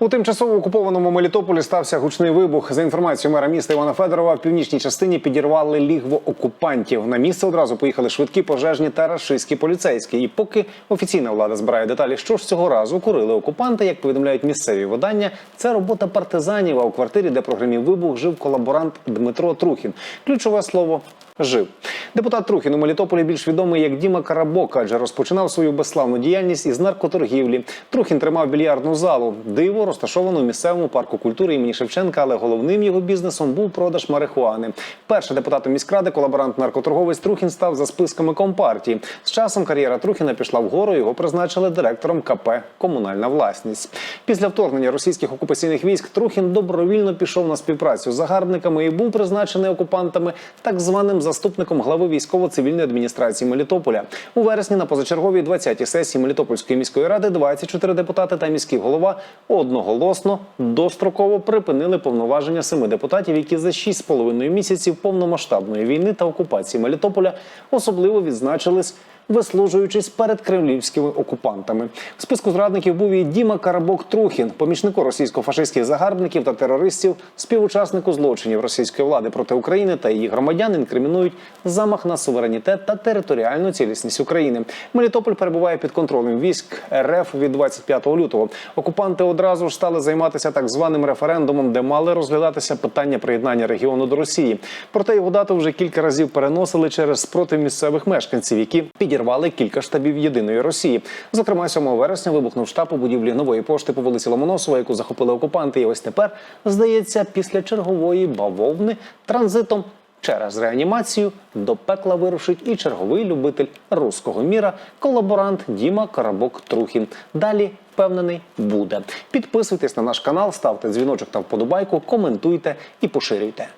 У тимчасово окупованому Мелітополі стався гучний вибух. За інформацією мера міста Івана Федорова, в північній частині підірвали лігво окупантів. На місце одразу поїхали швидкі пожежні та рашистські поліцейські. І поки офіційна влада збирає деталі, що ж цього разу курили окупанти, як повідомляють місцеві видання, це робота партизанів. А у квартирі, де прогремів вибух, жив колаборант Дмитро Трухін. Ключове слово. Жив депутат Трухін у Мелітополі більш відомий як Діма Карабок, адже розпочинав свою безславну діяльність із наркоторгівлі. Трухін тримав більярдну залу. Диво розташовано у місцевому парку культури імені Шевченка, але головним його бізнесом був продаж марихуани. Перший депутатом міськради, колаборант наркоторговець Трухін став за списками компартії. З часом кар'єра Трухіна пішла вгору. Його призначили директором КП Комунальна власність. Після вторгнення російських окупаційних військ Трухін добровільно пішов на співпрацю з загарбниками і був призначений окупантами так званим заступником глави військово-цивільної адміністрації Мелітополя. У вересні на позачерговій 20-й сесії Мелітопольської міської ради 24 депутати та міський голова одноголосно достроково припинили повноваження семи депутатів, які за 6,5 місяців повномасштабної війни та окупації Мелітополя особливо відзначились. Вислужуючись перед кремлівськими окупантами, в списку зрадників був і Діма Карабок Трухін, помічнику російсько-фашистських загарбників та терористів, співучаснику злочинів російської влади проти України та її громадян інкримінують замах на суверенітет та територіальну цілісність України. Мелітополь перебуває під контролем військ РФ від 25 лютого. Окупанти одразу ж стали займатися так званим референдумом, де мали розглядатися питання приєднання регіону до Росії. Проте його дату вже кілька разів переносили через спротив місцевих мешканців, які підірвали кілька штабів єдиної Росії. Зокрема, 7 вересня вибухнув штаб у будівлі нової пошти по вулиці Ломоносова, яку захопили окупанти. І ось тепер здається, після чергової бавовни транзитом. Через реанімацію до пекла вирушить і черговий любитель руського міра, колаборант Діма Карабок Трухін. Далі впевнений буде. Підписуйтесь на наш канал, ставте дзвіночок та вподобайку, коментуйте і поширюйте.